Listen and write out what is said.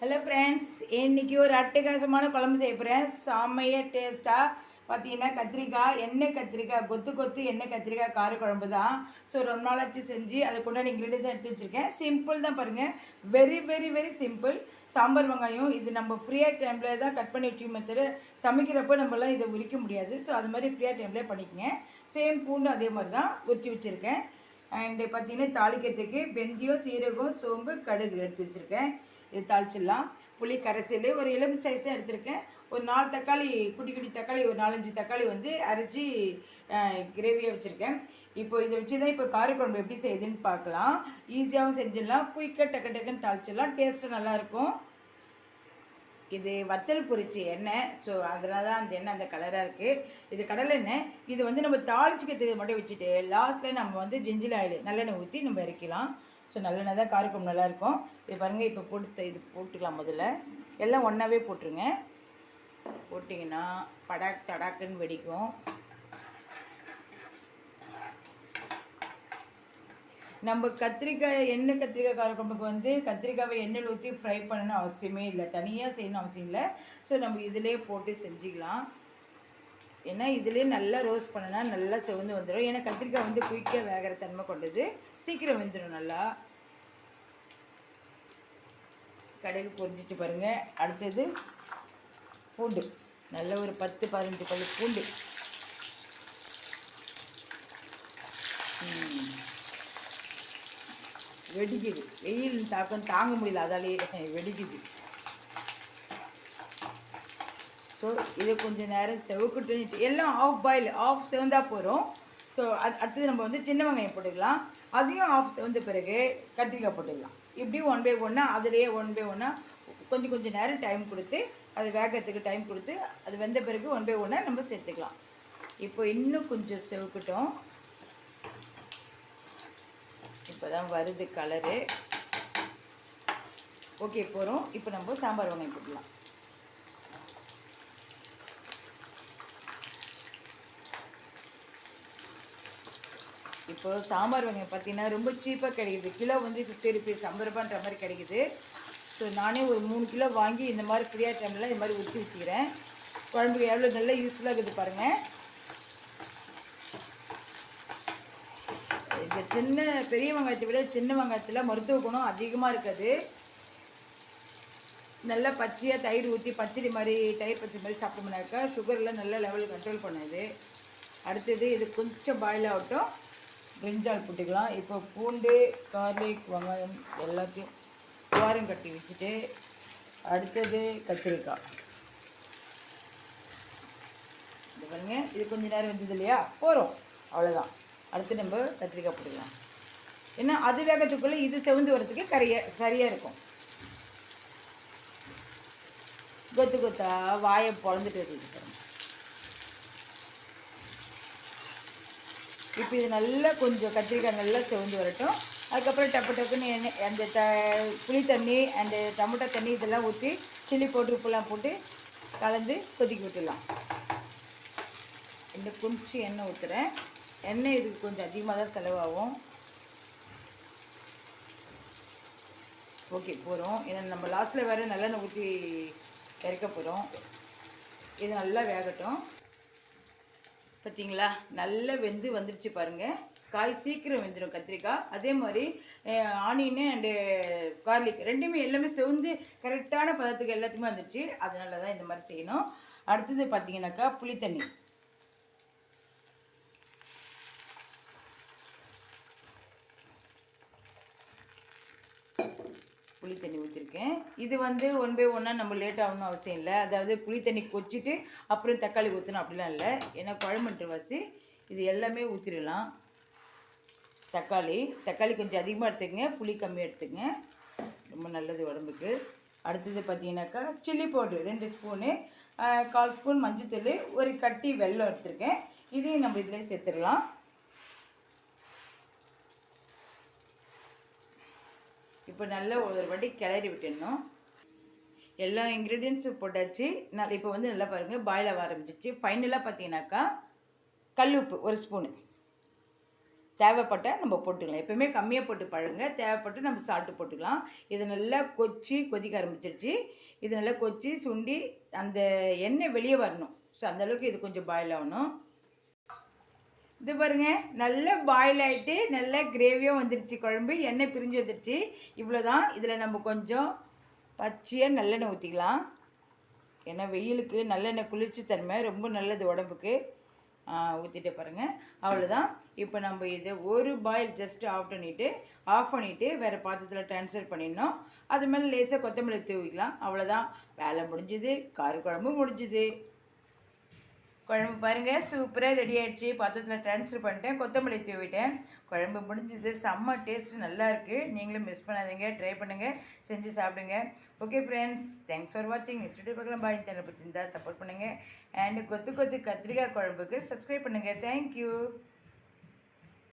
Hello friends இன்னைக்கு ஒரு அட்டகாசமான குழம்பு செய்ய போகிறேன் சாமைய டேஸ்ட்டாக பார்த்தீங்கன்னா கத்திரிக்காய் எண்ணெய் கத்திரிக்காய் கொத்து கொத்து எண்ணெய் கத்திரிக்காய் கார குழம்பு தான். ஸோ ரொம்ப நாளாச்சு செஞ்சு அதை கொண்டாடி இன்க்ரீடியன்ஸ் எடுத்து வச்சுருக்கேன். சிம்பிள் தான் பாருங்கள் very very very simple sambar வெங்காயம் இது நம்ம ஃப்ரீயாக டைமில் தான் கட் பண்ணி வச்சுக்க மெத்தடு சமைக்கிறப்போ நம்மளாம் இதை உரிக்க முடியாது. ஸோ அது மாதிரி ஃப்ரீயாக டைம்லேயே பண்ணிக்கங்க. சேம் பூண்டு அதே மாதிரி தான் உரிச்சு வச்சுருக்கேன். அண்டு பார்த்தீங்கன்னா தாளிக்கிறதுக்கு வெந்தயம் சீரகம் சோம்பு கடுகு எடுத்து வச்சுருக்கேன். இது தாளிச்சிடலாம் புளி கரைசல் ஒரு எலும்பு சைஸும் எடுத்திருக்கேன். ஒரு நாலு தக்காளி குட்டி குட்டி தக்காளி ஒரு நாலஞ்சு தக்காளி வந்து அரைச்சி கிரேவியாக வச்சுருக்கேன். இப்போ இதை வச்சு தான் இப்போ காரக்குழம்பு எப்படி செய்யுதுன்னு பார்க்கலாம். ஈஸியாகவும் செஞ்சிடலாம். குயிக்காக டக்கு டக்குன்னு தாளிச்சிடலாம். டேஸ்ட்டும் நல்லாயிருக்கும். இது வத்தல் பொரிச்சி எண்ணெய். ஸோ அதனால தான் அந்த எண்ணெய் அந்த கலராக இருக்குது இது கடலை எண்ணெய். இது வந்து நம்ம தாளிச்சிக்கிறதுக்கு மட்டும் வச்சுட்டு லாஸ்ட்டில் நம்ம வந்து ஜிஞ்சில் ஆயில் நல்லெண்ணெய் ஊற்றி நம்ம இறக்கலாம் ஸோ நல்லெண்ணெய் தான் காரக்குழம்பு நல்லாயிருக்கும். இது பாருங்கள் இப்போ போட்டு இது போட்டுக்கலாம் முதல்ல. எல்லாம் ஒன்றாவே போட்டுருங்க. போட்டிங்கன்னா படாக் தடாக்குன்னு வெடிக்கும். நம்ம கத்திரிக்காய் எண்ணெய் கத்திரிக்காய் காரக்குழம்புக்கு வந்து கத்திரிக்காவை எண்ணெய் ஊற்றி ஃப்ரை பண்ணணும்னு அவசியமே இல்லை. தனியாக செய்யணும் அவசியம் இல்லை. ஸோ நம்ம இதிலே போட்டு செஞ்சுக்கலாம். ஏன்னா இதுலேயே நல்லா ரோஸ்ட் பண்ணினா நல்லா செவந்து வந்துடும் ஏன்னா கத்திரிக்காய் வந்து குயிக்காக வேகிற தன்மை கொண்டது. சீக்கிரம் வெந்துடும் நல்லா. கடுகு பொரிஞ்சிச்சு பாருங்கள் அடுத்தது பூண்டு. நல்ல ஒரு பத்து பதினஞ்சு பல்லு பூண்டு. வெடிக்குது. வெயில் தாக்கம் தாங்க முடியல. அதாலேயே வெடிக்குது. ஸோ இதை கொஞ்சம் நேரம் செவக்கட்டு எல்லாம் ஆஃப் பாயில் ஆஃப் செவந்தா போகிறோம் ஸோ அது அடுத்தது நம்ம வந்து சின்ன வெங்காயம் போட்டுக்கலாம். அதையும் ஆஃப் செவந்த பிறகு கத்திரிக்காய் போட்டுக்கலாம். இப்படி ஒன் பை ஒன்றா அதுலேயே ஒன் பை ஒன்றா கொஞ்சம் கொஞ்சம் நேரம் டைம் கொடுத்து அது வேகத்துக்கு டைம் கொடுத்து அது வெந்த பிறகு ஒன் பை ஒன்றா நம்ம சேர்த்துக்கலாம். இப்போ இன்னும் கொஞ்சம் செவக்கட்டும். இப்போ தான் வருது கலரு ஓகே போகிறோம் இப்போ நம்ம சாம்பார் வெங்காயம் போட்டுக்கலாம். இப்போ சாம்பார் வெங்காயம் பார்த்தீங்கன்னா ரொம்ப சீப்பாக கிடைக்குது. கிலோ வந்து ஃபிஃப்டி ருபீஸ் ஐம்பது ரூபான்ற மாதிரி கிடைக்குது. ஸோ நானே ஒரு மூணு கிலோ வாங்கி இந்த மாதிரி ஃப்ரீயாக டைமில் இந்த மாதிரி ஊற்றி வச்சுக்கிறேன். குழம்புக்கு எவ்வளோ நல்லா யூஸ்ஃபுல்லாக இருக்குது பாருங்கள் இந்த சின்ன பெரிய வெங்காயத்தை விட சின்ன வெங்காயத்தில் மருத்துவ குணம் அதிகமாக இருக்குது. நல்லா பச்சையாக தயிர் ஊற்றி பச்சடி மாதிரி தயிர் பச்சடி மாதிரி சாப்பிட்டோம்னாக்கா சுகர்லாம் நல்ல லெவல் கண்ட்ரோல் பண்ணுது. அடுத்தது இது கொஞ்சம் பாயில் ஆகட்டும். பிரிஞ்சால் போட்டுக்கலாம் இப்போ பூண்டு கார்லிக் வெங்காயம் எல்லாத்தையும் துவாரம் கட்டி வச்சுட்டு அடுத்தது கத்திரிக்காய். இது பாருங்க இது கொஞ்ச நேரம் வந்தது இல்லையா? போகிறோம் அவ்வளோதான் அடுத்து நம்ம கத்திரிக்காய் போட்டுக்கலாம். ஏன்னா அது வேகத்துக்குள்ளே இது செவந்து வரத்துக்கு கரைய சரியாக இருக்கும். கொத்து கொத்தா வாயை பொழந்துட்டு வருது இப்போ இது நல்லா கொஞ்சம் கத்திரிக்காய் நல்லா செவந்து வரட்டும். அதுக்கப்புறம் டப்பு டப்புன்னு எண்ணெய் அந்த த புளி தண்ணி அந்த டமோட்டா தண்ணி இதெல்லாம் ஊற்றி சில்லி போட்டு உப்புலாம் போட்டு கலந்து கொதிக்க விட்டுடலாம். இந்த கொஞ்சம் எண்ணெய் ஊற்றுறேன் எண்ணெய் இதுக்கு கொஞ்சம் அதிகமாக தான் செலவாகும். ஓகே போகிறோம் ஏன்னா நம்ம லாஸ்ட்டில் வேறு நல்லெண்ணெய் ஊற்றி இறக்க போகிறோம் இது நல்லா வேகட்டும். பார்த்தீங்களா நல்லா வெந்து வந்துருச்சு பாருங்கள் காய் சீக்கிரம் வெந்துடும் கத்திரிக்காய். அதே மாதிரி ஆனியனு அண்டு கார்லிக் ரெண்டுமே எல்லாமே செவந்து கரெக்டான பதத்துக்கு எல்லாத்துக்குமே வந்துருச்சு. அதனால தான் இந்த மாதிரி செய்யணும். அடுத்தது பார்த்தீங்கன்னாக்கா புளித்தண்ணி. புளி தண்ணி ஊற்றிருக்கேன் இது வந்து ஒன் பை ஒன்னாக நம்ம லேட் ஆகணும் அவசியம் இல்லை. அதாவது புளி தண்ணி கொச்சிட்டு அப்புறம் தக்காளி ஊற்றணும் அப்படிலாம் இல்லை. ஏன்னா குழம்புன்ற வாசி இது எல்லாமே ஊற்றிடலாம் தக்காளி தக்காளி கொஞ்சம் அதிகமாக எடுத்துக்கங்க புளி கம்மியாக எடுத்துக்கங்க. ரொம்ப நல்லது உடம்புக்கு. அடுத்தது பார்த்தீங்கன்னாக்கா சில்லி பவுட்ரு ரெண்டு ஸ்பூனு கால் ஸ்பூன் மஞ்சத்தூள் ஒரு கட்டி வெல்லம் எடுத்துருக்கேன். இதையும் நம்ம இதில் சேர்த்துடலாம். இப்போ நல்லா ஒரு வாட்டி கிளறி விட்டுடணும். எல்லா இன்க்ரீடியன்ஸும் போட்டாச்சு. நான் இப்போ வந்து நல்லா பாருங்கள் பாயில் ஆக ஆரம்பிச்சிச்சு ஃபைனலாக பார்த்தீங்கன்னாக்கா கல் உப்பு ஒரு ஸ்பூனு தேவைப்பட்டால் நம்ம போட்டுக்கலாம். எப்பவுமே கம்மியாக போட்டு பழங்க தேவைப்பட்டு நம்ம சால்ட்டு போட்டுக்கலாம். இது நல்லா கொச்சி கொதிக்க ஆரம்பிச்சிருச்சு. இது நல்லா கொச்சி சுண்டி அந்த எண்ணெய் வெளியே வரணும். ஸோ அந்தளவுக்கு இது கொஞ்சம் பாயில் ஆகணும். இது பாருங்க நல்லா பாயில் ஆகிட்டு நல்லா கிரேவியாக வந்துருச்சு குழம்பு. எண்ணெய் பிரிஞ்சு வந்துருச்சு. இவ்வளோதான் இதில் நம்ம கொஞ்சம் பச்சையாக நல்லெண்ணெய் ஊற்றிக்கலாம் ஏன்னா வெயிலுக்கு நல்லெண்ணெய் குளிர்ச்சி தன்மை ரொம்ப நல்லது உடம்புக்கு. ஊற்றிட்டு பாருங்கள் அவ்வளோதான் இப்போ நம்ம இதை ஒரு பாயில் ஜஸ்ட் ஆஃப் பண்ணிவிட்டு ஆஃப் பண்ணிவிட்டு வேறு பாத்திரத்தில் ட்ரான்ஸ்ஃபர் பண்ணிடணும். அது மேலே லேசாக கொத்தமல்லி தூவிக்கலாம். அவ்வளோதான் வேலை முடிஞ்சுது. கார குழம்பு முடிஞ்சுது. குழம்பு பாருங்கள் சூப்பராக ரெடி ஆகிடுச்சு பாத்திரத்தில் ட்ரான்ஸ்ஃபர் பண்ணிட்டேன். கொத்தமல்லி தூவிட்டேன் குழம்பு முடிஞ்சது. செம்ம டேஸ்ட் நல்லா இருக்குது நீங்களும் மிஸ் பண்ணாதீங்க. ட்ரை பண்ணுங்கள் செஞ்சு சாப்பிடுங்க. ஓகே ஃப்ரெண்ட்ஸ் தேங்க்ஸ் ஃபார் வாட்சிங் நெக்ஸ்ட் வீடியோ பார்க்கலாம். பாய் சேனல் பிடிச்சிருந்தா சப்போர்ட் பண்ணுங்கள் அண்டு கொத்து கொத்து கத்திரிக்காய் குழம்புக்கு சப்ஸ்கிரைப் பண்ணுங்கள் தேங்க்யூ